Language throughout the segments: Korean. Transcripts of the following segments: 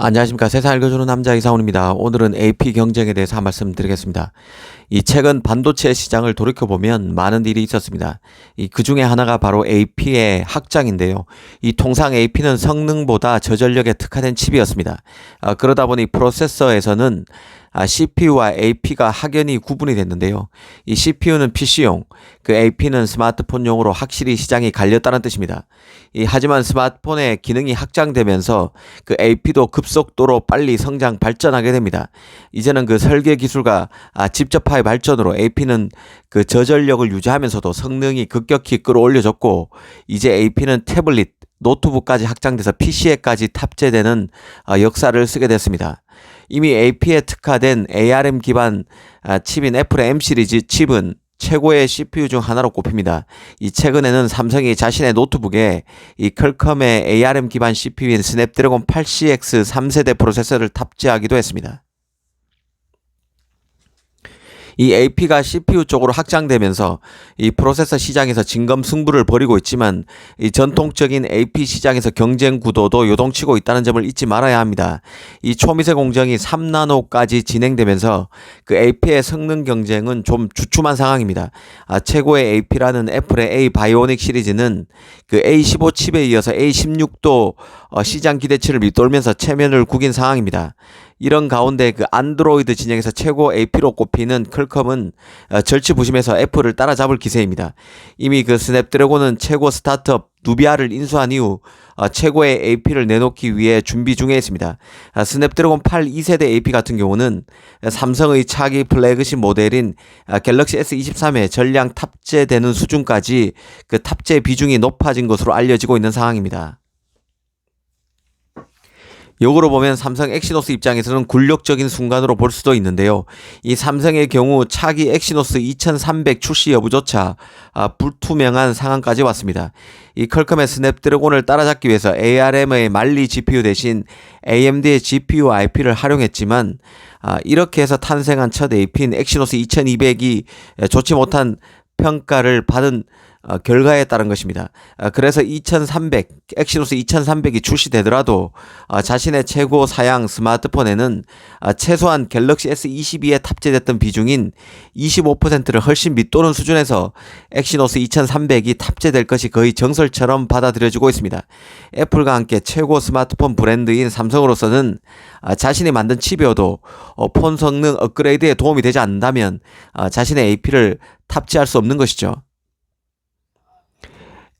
안녕하십니까. 세상 읽어주는 남자 이사원입니다. 오늘은 AP 경쟁에 대해서 한 말씀 드리겠습니다. 이 최근 반도체 시장을 돌이켜보면 많은 일이 있었습니다. 이 그 중에 하나가 바로 AP의 확장인데요. 이 통상 AP는 성능보다 저전력에 특화된 칩이었습니다. 아, 그러다 보니 프로세서에서는 아, CPU와 AP가 확연히 구분이 됐는데요. 이 CPU는 PC용, 그 AP는 스마트폰용으로 확실히 시장이 갈렸다는 뜻입니다. 이, 하지만 스마트폰의 기능이 확장되면서 그 AP도 급속도로 빨리 성장 발전하게 됩니다. 이제는 그 설계 기술과 아, 집접화의 발전으로 AP는 그 저전력을 유지하면서도 성능이 급격히 끌어올려졌고 이제 AP는 태블릿, 노트북까지 확장돼서 PC에까지 탑재되는 아, 역사를 쓰게 됐습니다. 이미 AP에 특화된 ARM 기반 아, 칩인 애플의 M 시리즈 칩은 최고의 CPU 중 하나로 꼽힙니다. 이 최근에는 삼성이 자신의 노트북에 이 퀄컴의 ARM 기반 CPU인 스냅드래곤 8CX 3세대 프로세서를 탑재하기도 했습니다. 이 AP가 CPU 쪽으로 확장되면서 이 프로세서 시장에서 진검 승부를 벌이고 있지만 이 전통적인 AP 시장에서 경쟁 구도도 요동치고 있다는 점을 잊지 말아야 합니다. 이 초미세 공정이 3나노까지 진행되면서 그 AP의 성능 경쟁은 좀 주춤한 상황입니다. 아, 최고의 AP라는 애플의 A 바이오닉 시리즈는 그 A15 칩에 이어서 A16도 어, 시장 기대치를 밑돌면서 체면을 구긴 상황입니다. 이런 가운데 그 안드로이드 진영에서 최고 AP로 꼽히는 퀄컴은 어, 절치부심해서 애플을 따라잡을 기세입니다. 이미 그 스냅드래곤은 최고 스타트업 누비아를 인수한 이후 어, 최고의 AP를 내놓기 위해 준비 중에 있습니다. 아, 스냅드래곤 8 2세대 AP 같은 경우는 삼성의 차기 플래그십 모델인 아, 갤럭시 S23에 전량 탑재되는 수준까지 그 탑재 비중이 높아진 것으로 알려지고 있는 상황입니다. 역으로 보면 삼성 엑시노스 입장에서는 굴욕적인 순간으로 볼 수도 있는데요. 이 삼성의 경우 차기 엑시노스 2300 출시 여부조차 아, 불투명한 상황까지 왔습니다. 이 컬컴의 스냅드래곤을 따라잡기 위해서 ARM의 말리 GPU 대신 AMD의 GPU IP를 활용했지만 아, 이렇게 해서 탄생한 첫 AP인 엑시노스 2200이 좋지 못한 평가를 받은 어, 결과에 따른 것입니다. 어, 그래서 2300, 엑시노스 2300이 출시되더라도 어, 자신의 최고 사양 스마트폰에는 어, 최소한 갤럭시 S22에 탑재됐던 비중인 25%를 훨씬 밑도는 수준에서 엑시노스 2300이 탑재될 것이 거의 정설처럼 받아들여지고 있습니다. 애플과 함께 최고 스마트폰 브랜드인 삼성으로서는 어, 자신이 만든 칩이어도 어, 폰 성능 업그레이드에 도움이 되지 않는다면 어, 자신의 AP를 탑재할 수 없는 것이죠.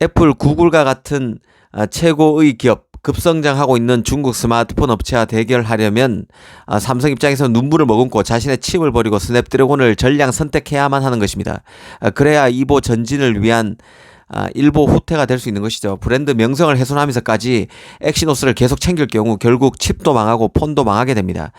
애플, 구글과 같은 아, 최고의 기업 급성장하고 있는 중국 스마트폰 업체와 대결하려면 아, 삼성 입장에서 눈물을 머금고 자신의 칩을 버리고 스냅드래곤을 전량 선택해야만 하는 것입니다. 아, 그래야 이보 전진을 위한 일보 후퇴가 될 수 있는 것이죠. 브랜드 명성을 훼손하면서까지 엑시노스를 계속 챙길 경우 결국 칩도 망하고 폰도 망하게 됩니다.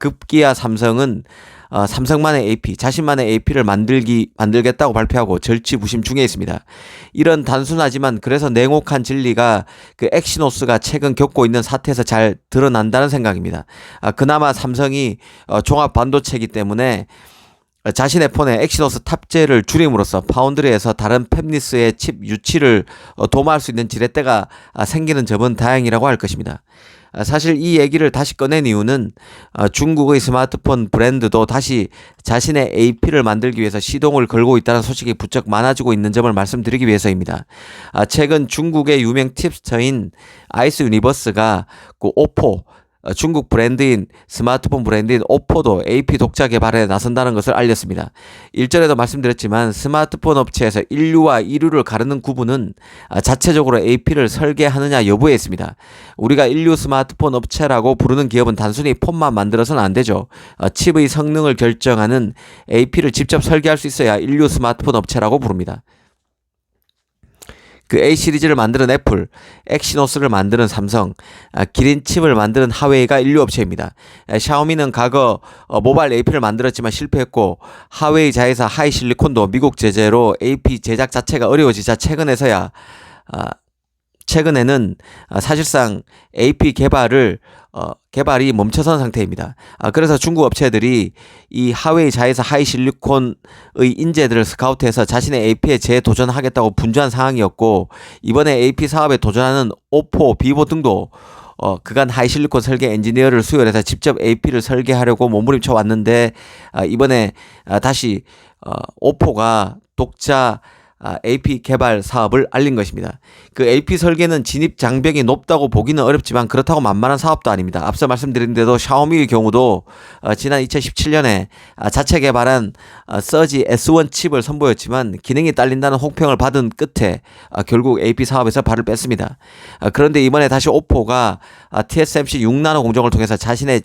급기야 삼성은 어, 삼성만의 AP, 자신만의 AP를 만들기 만들겠다고 발표하고 절치부심 중에 있습니다. 이런 단순하지만 그래서 냉혹한 진리가 그 엑시노스가 최근 겪고 있는 사태에서 잘 드러난다는 생각입니다. 아, 그나마 삼성이 어, 종합 반도체이기 때문에 자신의 폰에 엑시노스 탑재를 줄임으로써 파운드리에서 다른 팹리스의 칩 유치를 어, 도모할 수 있는 지렛대가 아, 생기는 점은 다행이라고 할 것입니다. 아, 사실 이 얘기를 다시 꺼낸 이유는 아, 중국의 스마트폰 브랜드도 다시 자신의 AP를 만들기 위해서 시동을 걸고 있다는 소식이 부쩍 많아지고 있는 점을 말씀드리기 위해서입니다. 아, 최근 중국의 유명 팁스터인 아이스 유니버스가 그 오포 어, 중국 브랜드인 스마트폰 브랜드인 오포도 AP 독자 개발에 나선다는 것을 알렸습니다. 일전에도 말씀드렸지만 스마트폰 업체에서 인류와 이류를 가르는 구분은 아, 자체적으로 AP를 설계하느냐 여부에 있습니다. 우리가 인류 스마트폰 업체라고 부르는 기업은 단순히 폰만 만들어서는 안 되죠. 어, 칩의 성능을 결정하는 AP를 직접 설계할 수 있어야 인류 스마트폰 업체라고 부릅니다. 그 A 시리즈를 만드는 애플, 엑시노스를 만드는 삼성, 아, 기린칩을 만드는 하웨이가 인류 업체입니다. 아, 샤오미는 과거 어, 모바일 AP를 만들었지만 실패했고 하웨이 자회사 하이실리콘도 미국 제재로 AP 제작 자체가 어려워지자 최근에서야 아, 최근에는 사실상 AP 개발을 어, 개발이 멈춰선 상태입니다. 아, 그래서 중국 업체들이 이 하웨이 자회사 하이실리콘의 인재들을 스카우트해서 자신의 AP에 재도전하겠다고 분주한 상황이었고 이번에 AP 사업에 도전하는 오포, 비보 등도 어, 그간 하이실리콘 설계 엔지니어를 수혈해서 직접 AP를 설계하려고 몸부림쳐 왔는데 아, 이번에 아, 다시 어, 오포가 독자 아, AP 개발 사업을 알린 것입니다. 그 AP 설계는 진입 장벽이 높다고 보기는 어렵지만 그렇다고 만만한 사업도 아닙니다. 앞서 말씀드린 대로 샤오미의 경우도 어, 지난 2017년에 아, 자체 개발한 아, 서지 S1 칩을 선보였지만 기능이 딸린다는 혹평을 받은 끝에 아, 결국 AP 사업에서 발을 뺐습니다. 아, 그런데 이번에 다시 오포가 아, TSMC 6나노 공정을 통해서 자신의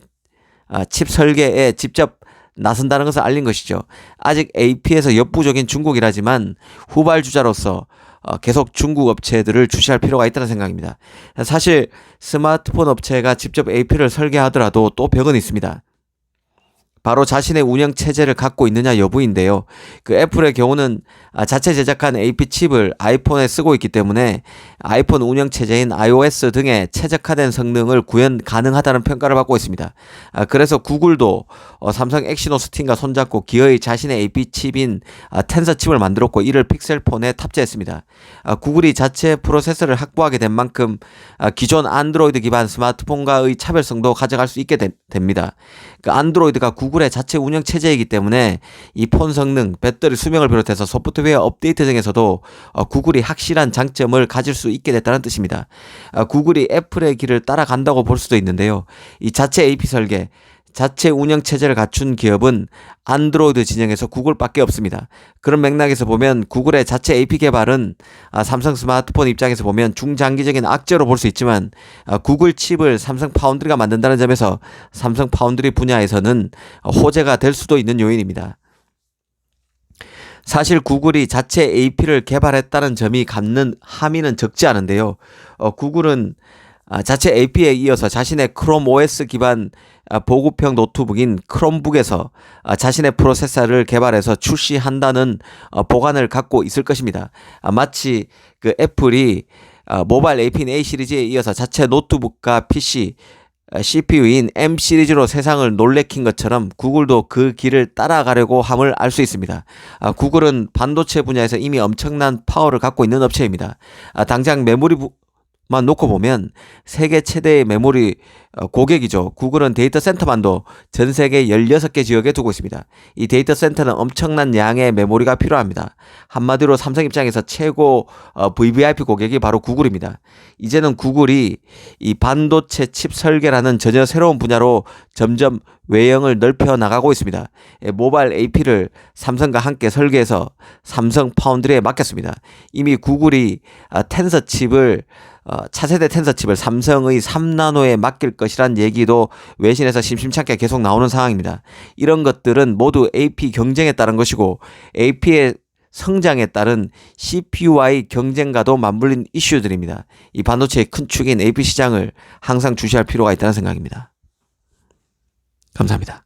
아, 칩 설계에 직접 나선다는 것을 알린 것이죠. 아직 AP에서 역부족인 중국이라지만 후발주자로서 어, 계속 중국 업체들을 주시할 필요가 있다는 생각입니다. 사실 스마트폰 업체가 직접 AP를 설계하더라도 또 벽은 있습니다. 바로 자신의 운영 체제를 갖고 있느냐 여부인데요. 그 애플의 경우는 아, 자체 제작한 AP 칩을 아이폰에 쓰고 있기 때문에 아이폰 운영 체제인 iOS 등의 최적화된 성능을 구현 가능하다는 평가를 받고 있습니다. 아, 그래서 구글도 어, 삼성 엑시노스 팀과 손잡고 기어이 자신의 AP 칩인 아, 텐서 칩을 만들었고 이를 픽셀폰에 탑재했습니다. 아, 구글이 자체 프로세서를 확보하게 된 만큼 아, 기존 안드로이드 기반 스마트폰과의 차별성도 가져갈 수 있게 되, 됩니다. 그 안드로이드가 구글 의 자체 운영 체제이기 때문에 이 폰 성능, 배터리 수명을 비롯해서 소프트웨어 업데이트 등에서도 어, 구글이 확실한 장점을 가질 수 있게 됐다는 뜻입니다. 아, 구글이 애플의 길을 따라간다고 볼 수도 있는데요. 이 자체 AP 설계, 자체 운영 체제를 갖춘 기업은 안드로이드 진영에서 구글밖에 없습니다. 그런 맥락에서 보면 구글의 자체 AP 개발은 아, 삼성 스마트폰 입장에서 보면 중장기적인 악재로 볼 수 있지만 아, 구글 칩을 삼성 파운드리가 만든다는 점에서 삼성 파운드리 분야에서는 호재가 될 수도 있는 요인입니다. 사실 구글이 자체 AP를 개발했다는 점이 갖는 함의는 적지 않은데요. 어, 구글은 아, 자체 AP에 이어서 자신의 크롬 OS 기반 아, 보급형 노트북인 크롬북에서 아, 자신의 프로세서를 개발해서 출시한다는 어, 보관을 갖고 있을 것입니다. 아, 마치 그 애플이 아, 모바일 AP인 A 시리즈에 이어서 자체 노트북과 PC CPU인 M 시리즈로 세상을 놀래킨 것처럼 구글도 그 길을 따라가려고 함을 알 수 있습니다. 아, 구글은 반도체 분야에서 이미 엄청난 파워를 갖고 있는 업체입니다. 아, 당장 메모리 놓고 보면 세계 최대의 메모리 어, 고객이죠. 구글은 데이터 센터만도 전 세계 16개 지역에 두고 있습니다. 이 데이터 센터는 엄청난 양의 메모리가 필요합니다. 한마디로 삼성 입장에서 최고 어, VVIP 고객이 바로 구글입니다. 이제는 구글이 이 반도체 칩 설계라는 전혀 새로운 분야로 점점 외형을 넓혀 나가고 있습니다. 예, 모바일 AP를 삼성과 함께 설계해서 삼성 파운드리에 맡겼습니다. 이미 구글이 아, 텐서 칩을 어, 차세대 텐서 칩을 삼성의 3나노에 맡길 것이란 얘기도 외신에서 심심찮게 계속 나오는 상황입니다. 이런 것들은 모두 AP 경쟁에 따른 것이고 AP의 성장에 따른 CPU와의 경쟁과도 맞물린 이슈들입니다. 이 반도체의 큰 축인 AP 시장을 항상 주시할 필요가 있다는 생각입니다. 감사합니다.